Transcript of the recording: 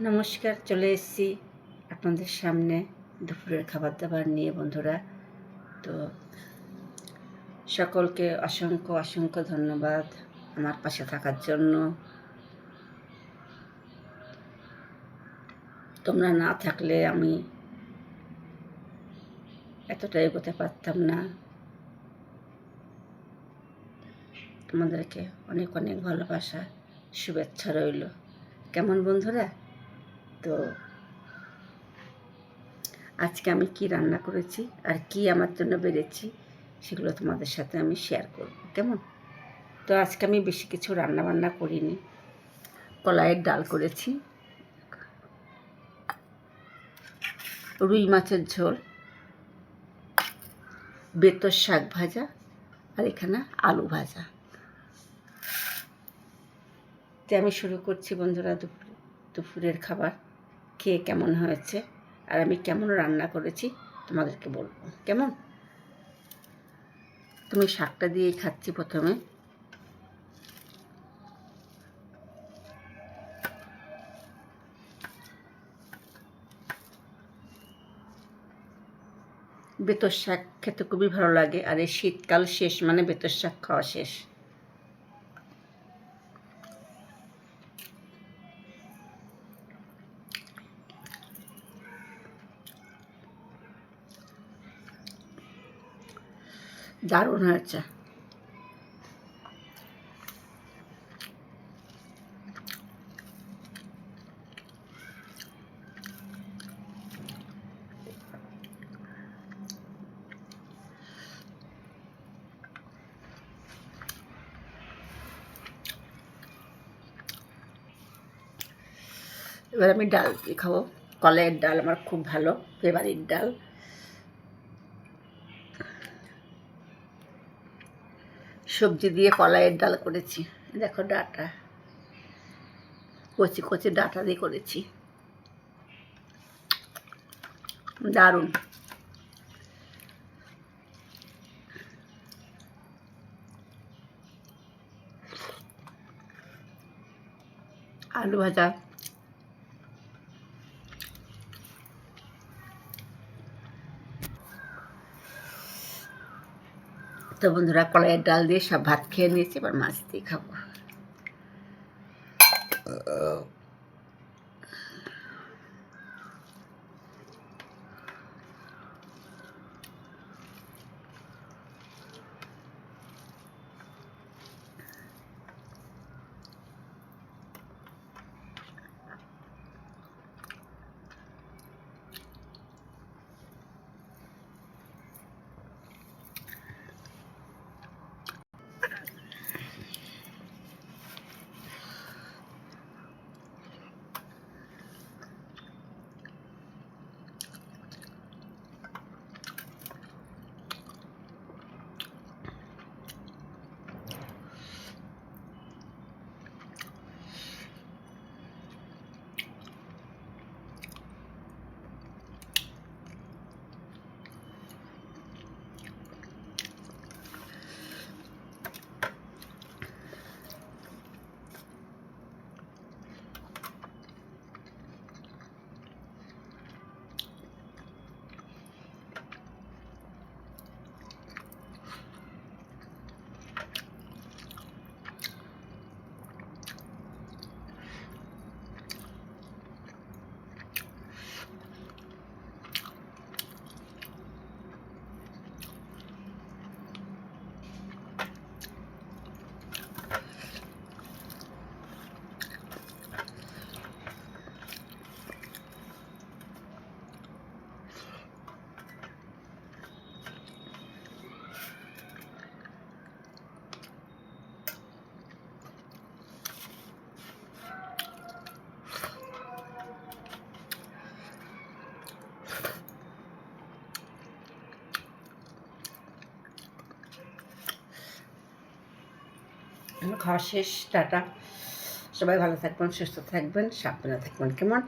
নমস্কার, চলে এসেছি আপনাদের সামনে দুপুরের খাবার দাবার নিয়ে বন্ধুরা। তো সকলকে অসংখ্য অসংখ্য ধন্যবাদ আমার পাশে থাকার জন্য। তোমরা না থাকলে আমি এতটা এগোতে পারতাম না। তোমাদেরকে অনেক অনেক ভালোবাসা, শুভেচ্ছা রইল। কেমন বন্ধুরা? তো আজকে আমি কি রান্না করেছি আর কি আমার জন্য বেড়েছি সেগুলো তোমাদের সাথে আমি শেয়ার করব, কেমন? তো আজকে আমি বেশি কিছু রান্না বান্না করিনি। কলাইয়ের ডাল করেছি। রুই মাছের ঝোল। বেতর শাক ভাজা আর এখানে আলু ভাজা। তো আমি শুরু করছি বন্ধুরা দুপুর দুপুরের খাবার। খেয়ে কেমন হয়েছে আর আমি কেমন রান্না করেছি তোমাদেরকে বলব। কেমন? তুমি শাকটা দিয়েই খাচ্ছি প্রথমে। বেতর শাক খেতে খুবই ভালো লাগে আর এই শীতকাল শেষ মানে বেতর শাক খাওয়া শেষ। দারুণ হয়েছে। এবার আমি ডাল দিয়ে খাব? কলের ডাল আমার খুব ভালো ফেভারিট ডাল। সবজি দিয়ে কলাইয়ের ডাল করেছি। দেখো ডাটা। কচি কচি ডাটা দিয়ে করেছি। দারুণ। আলু ভাজা। তো বন্ধুরা কলাইয়ের ডাল দিয়ে সব ভাত খেয়ে নিয়েছি এবার মাছ দিয়ে খাব। খাওয়া শেষ টাটা। সবাই ভালো থাকবেন সুস্থ থাকবেন সাবধানে থাকবেন কেমন?